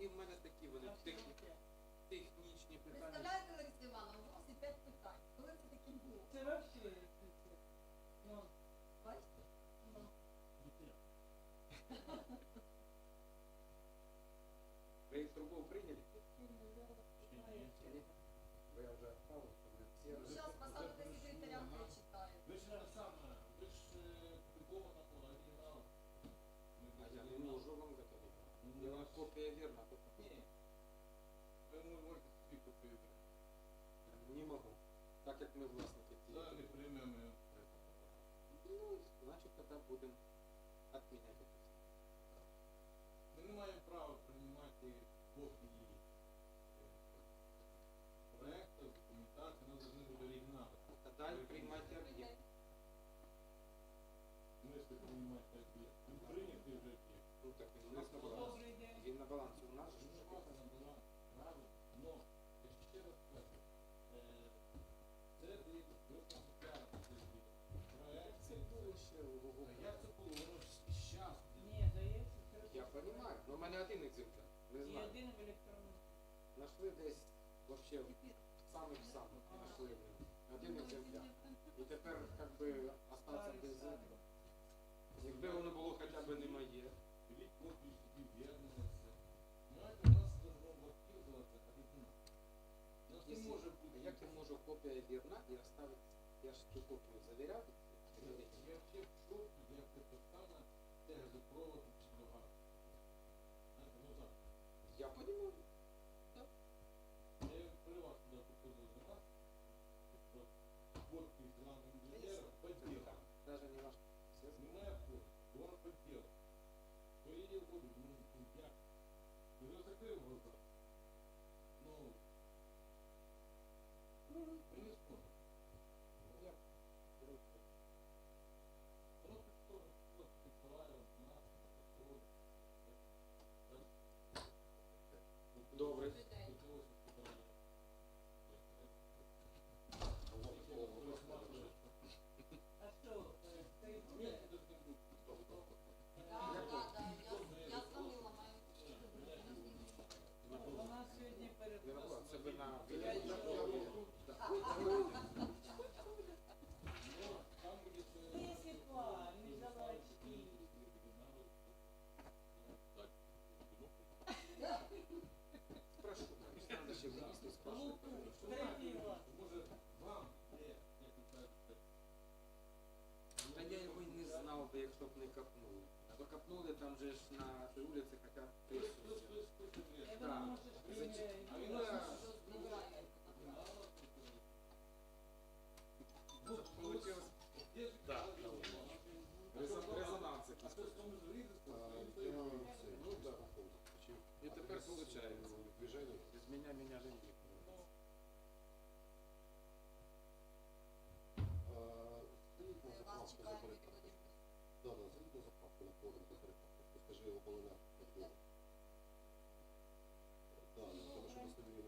І в мене такі вони техні- технічні питання. Представляєте, Лариса Івановна, у вас і п'ять питань. Коли це таке було? Це вообще. Ну, Бачите? ну. Ви їх трубу прийняли? Ні. Ви вже що ми всі зараз Ну, вам копія то Ні. Ви мо- можете собі купити. не можу. Так як ми власники цієї. Да, не його. Ну, значить, тоді будемо відміняти. Ми не маємо права приймати копії е, проекту, документації, у нас повинні бути оригінали. Тоді приймайте об'єкт. Ми ж приймати об'єкт. Він прийнятий вже. Ну так він у нас на балансі. Він на балансі у нас. Же ж. я розумію, але в мене один екземпляр. Не І знаю. один в електронному. Нашли десь вообще в самих самих нашли один екземпляр. І тепер як би Якщо- може бути. Як я можу копія вірна і оставити, я ж цю копію завіряв. Я я вообще в шокі, як це саме те газопровод чи. Знаєте, ну так. Я розумію. Я при туди фотки з главным. Даже не ваш. Снимая фото, он я ну. Я. знав би, якщо б не копнули. То копнули там же ж на той вулиці хоча б три хтось, хтось, сусіди. хтось, хтось не Я вряд. думаю, Так. може, Зачем? А він спільне. нас Що збирає? Це получилось Де ж Да, казали, да, ну, резон- резонанс А якийсь. хтось тому зрізати, Ну да. І тепер виходить, Движение. без мене мене же не А, Стоїть на Вас заправку за чекає перекладку. Володимир. Да, да, заїдь на на перекладку. Скажи його полина. Да, ну, тому що на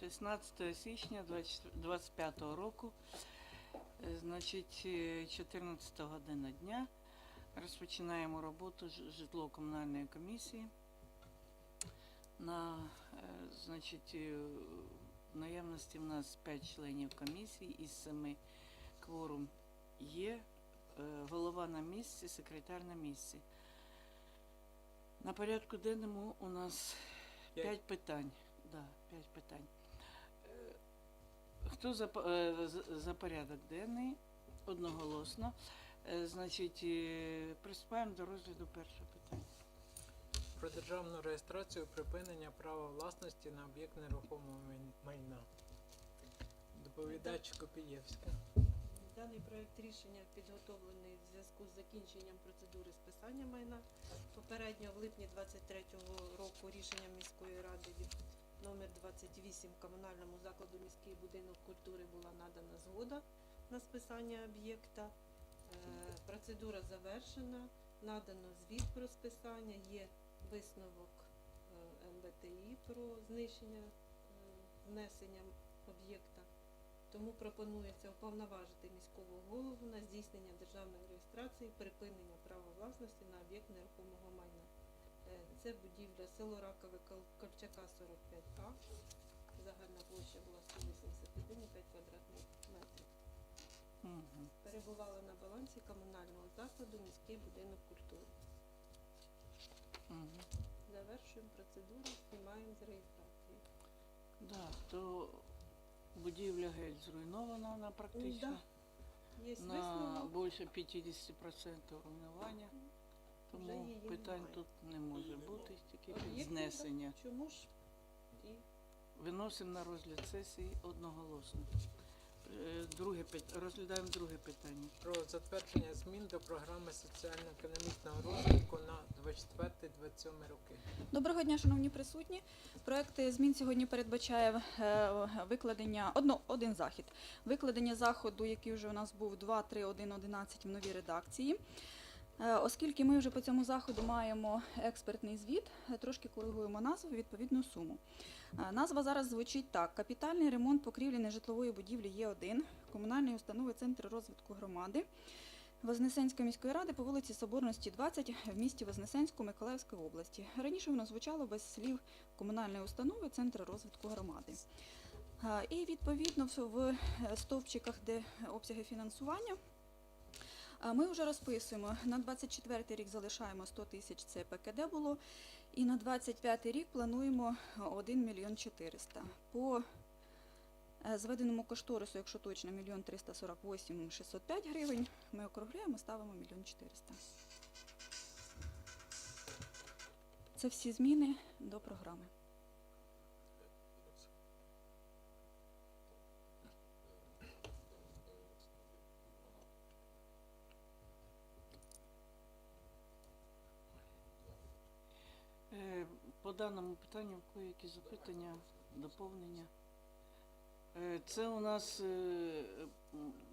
16 січня 2025 року, е, значить, е, 14 година дня. Розпочинаємо роботу ж- житлово-комунальної комісії. На е, значить, е, в наявності в нас 5 членів комісії із 7 кворум є. Е, Голова на місці, секретар на місці. На порядку денному у нас 5 питань. Да, 5 питань. Хто за, е, за порядок денний? Одноголосно. Е, Значить, е, приступаємо до розгляду першого питання. Про державну реєстрацію припинення права власності на об'єкт нерухомого майна. Доповідач Копієвська. Даний проект рішення підготовлений в зв'язку з закінченням процедури списання майна. Попередньо в липні 23-го року рішенням міської ради від номер 28 комунальному закладу міський будинок культури була надана згода на списання об'єкта. Е, Процедура завершена, надано звіт про списання, є висновок е, МВТІ про знищення е, внесення об'єкта. Тому пропонується уповноважити міського голову на здійснення державної реєстрації припинення права власності на об'єкт нерухомого майна. Е, Це будівля село Ракове Колчака 45А. Загальна площа була 181,5 квадратних метрів. Угу. Перебувала на балансі комунального закладу міський будинок культури. Угу. Завершуємо процедуру, знімаємо з реєстрації. Да, то будівля геть зруйнована вона практично. Є На висновок. більше 50% руйнування. Тому її питань немає. тут не може бути, тільки Об'єкт знесення. Чому ж? І Виносимо на розгляд сесії одноголосно. Е, Друге розглядаємо друге питання. Про затвердження змін до програми соціально-економічного розвитку на 24-27 роки. Доброго дня, шановні присутні. Проект змін сьогодні передбачає е, викладення одно, один захід. Викладення заходу, який вже у нас був 2, 3, 1, 11 в новій редакції. Е, Оскільки ми вже по цьому заходу маємо експертний звіт, е, трошки коригуємо назву відповідну суму. Е, Назва зараз звучить так: капітальний ремонт покрівлі нежитлової будівлі Є1 комунальної установи Центр розвитку громади. Вознесенської міської ради по вулиці Соборності 20 в місті Вознесенську Миколаївської області. Раніше воно звучало без слів комунальної установи Центр розвитку громади. І відповідно в- стовпчиках, де обсяги фінансування, ми вже розписуємо. На 24 рік залишаємо 100 тисяч, це ПКД було. І на 25 рік плануємо 1 мільйон 400. По е, зведеному кошторису, якщо точно, 1 348 605 гривень. Ми округляємо, ставимо 1 400. Це всі зміни до програми. Даному питанню в кого які запитання, доповнення. Е, Це у нас е,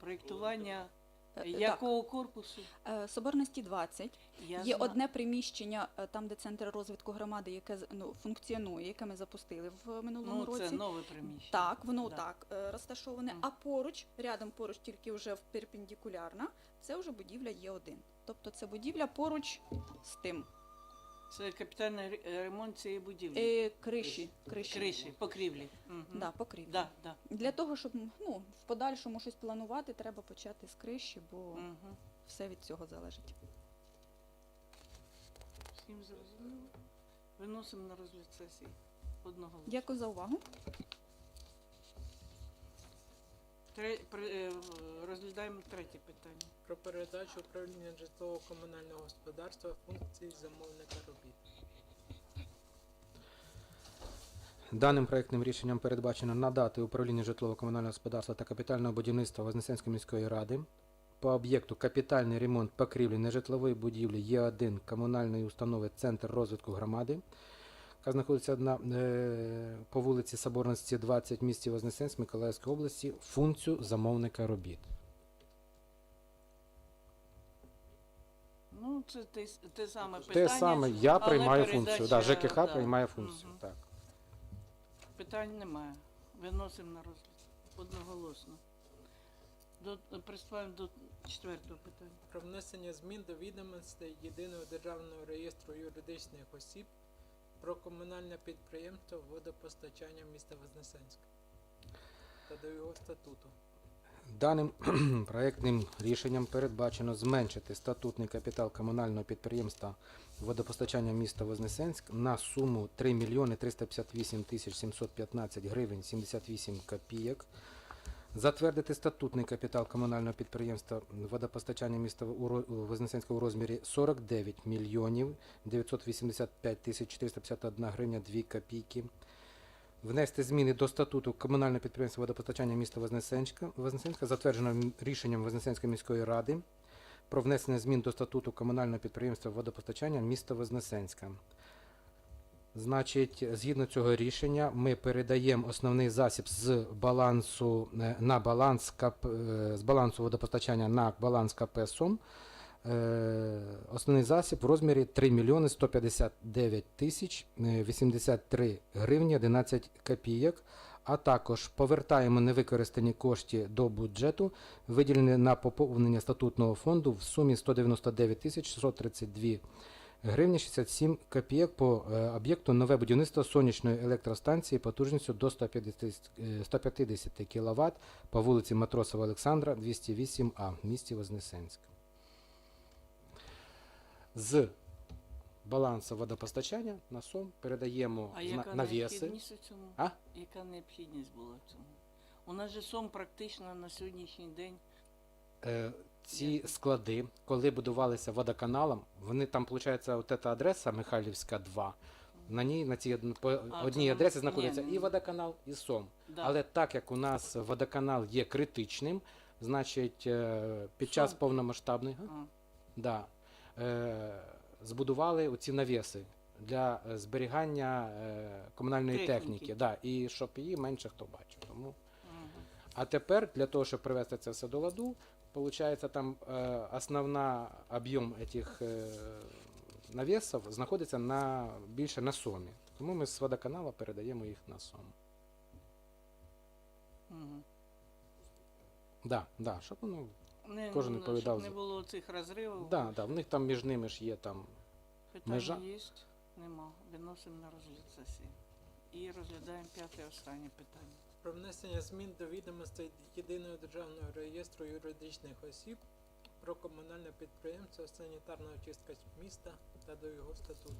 проєктування Е, якого корпусу? Так, е, Соборності 20. Я Є зна- одне приміщення, там, де центр розвитку громади, яке ну, функціонує, яке ми запустили в минулому Ну, році. це нове приміщення. Так, воно Да. так розташоване. Мгм. А поруч, рядом поруч, тільки вже в перпендикулярна, це вже будівля Є1. Тобто це будівля поруч з тим. Це капітальний е, ремонт цієї будівлі. Е, криші, криші. Криші, покрівлі. Мгм. Да, покрівлі. Да, да. Для того, щоб ну, в подальшому щось планувати, треба почати з криші, бо Мгм. все від цього залежить. Всім зрозуміло. Виносимо на розгляд сесії одного. Дякую за увагу. Тре... при- е, Розглядаємо третє питання. Про передачу управління житлово-комунального господарства функцій замовника робіт. Даним проектним рішенням передбачено надати управлінню житлово-комунального господарства та капітального будівництва Вознесенської міської ради по об'єкту капітальний ремонт покрівлі нежитлової будівлі Є1 комунальної установи Центр розвитку громади, яка знаходиться на, е, по вулиці Соборності 20 в місті Вознесенськ Миколаївської області, функцію замовника робіт. Ну, це те, те саме питання. Те саме, я але приймаю функцію. Да, ЖКХ да. приймає функцію. Мгм. Так. Питань немає. Виносимо на розгляд. Одноголосно. До, приступаємо до четвертого питання. Про внесення змін до відомостей Єдиного державного реєстру юридичних осіб про комунальне підприємство водопостачання міста Вознесенська та до його статуту. Даним проектним рішенням передбачено зменшити статутний капітал комунального підприємства водопостачання міста Вознесенськ на суму 3 мільйони 358 тисяч 715 гривень 78 копійок. Затвердити статутний капітал комунального підприємства водопостачання міста Вознесенська у розмірі 49 мільйонів 985 тисяч 451 гривня 2 копійки. Внести зміни до статуту комунального підприємства водопостачання міста Вознесенська, Вознесенська затверджено рішенням Вознесенської міської ради про внесення змін до статуту комунального підприємства водопостачання міста Вознесенська. Значить, згідно цього рішення, ми передаємо основний засіб з балансу е, на баланс КП, е, з балансу водопостачання на баланс КП. Е, Основний засіб в розмірі 3 мільйони 159 тисяч е, 83 гривні 11 копійок, а також повертаємо невикористані кошти до бюджету, виділені на поповнення статутного фонду в сумі 199 тисяч 632 гривні 67 копійок по е, об'єкту нове будівництво сонячної електростанції потужністю до 150, е, 150 кВт по вулиці Матросова Олександра, 208А в місті Вознесенськ. З балансу водопостачання на СОМ передаємо А яка навіси. у цьому? А? Яка необхідність була в цьому? У нас же СОМ практично на сьогоднішній день. Ці склади, коли будувалися водоканалом, вони там, виходить, от ця адреса Михайлівська 2. На ній на цій по одній адресі ні, знаходиться і водоканал, і СОМ. Да. Але так як у нас водоканал є критичним, значить е, під час Сом. повномасштабної? А, да, е, збудували оці навіси для е, зберігання е, комунальної Техніки. техніки. Да, і щоб її менше хто бачив. Тому ага. а тепер для того, щоб привести це все до ладу, виходить, там е, основна об'єм цих е, навісів знаходиться на більше на сомі. Тому ми з водоканалу передаємо їх на сом. Мгм. Да, да, щоб воно. Не, Кожен ну, відповідав Щоб не за- було цих розривів. Да, да, в них там між ними ж є там. Питання межа. є? Нема. Виносимо на розгляд сесії. І розглядаємо п'яте останнє питання. Про внесення змін до відомостей Єдиного державного реєстру юридичних осіб про комунальне підприємство санітарна очистка міста та до його статуту.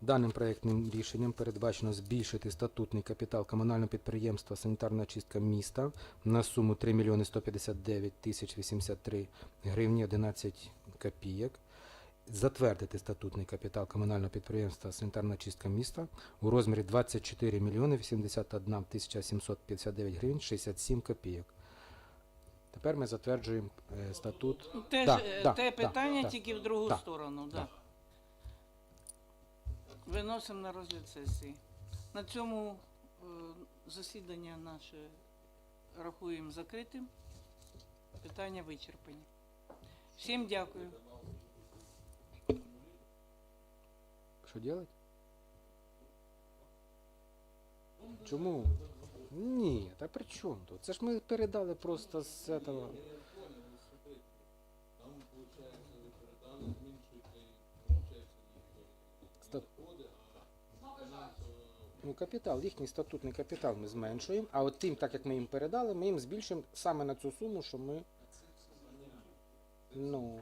Даним проєктним рішенням передбачено збільшити статутний капітал комунального підприємства Санітарна очистка міста на суму 3 мільйони 159 тисяч 83 гривні 11 копійок. Затвердити статутний капітал комунального підприємства Санітарна очистка міста у розмірі 24 мільйони 81 тисяча 759 гривень 67 копійок. Тепер ми затверджуємо е, статут. Теж Да, е, да, те да, питання, да. тільки в другу Да, сторону. Да. да. Виносимо на розгляд сесії. На цьому е, засідання наше рахуємо закритим. Питання вичерпані. Всім дякую. Що робити? Чому? Ні, та при чому тут? Це ж ми передали просто з а фінансово Ну, капітал, їхній статутний капітал ми зменшуємо, а от тим, так як ми їм передали, ми їм збільшимо саме на цю суму, що ми. Ну,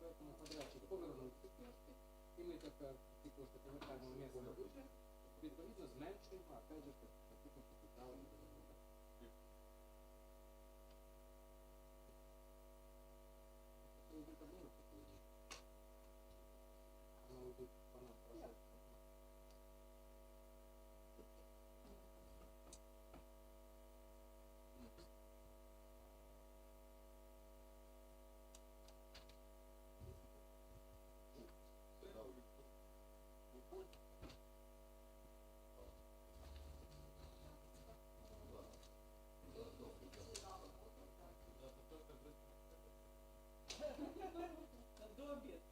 поэтому подрядчик повернув в місцевий бюджет, відповідно зменшуємо, опять же, таку капітал до обіду.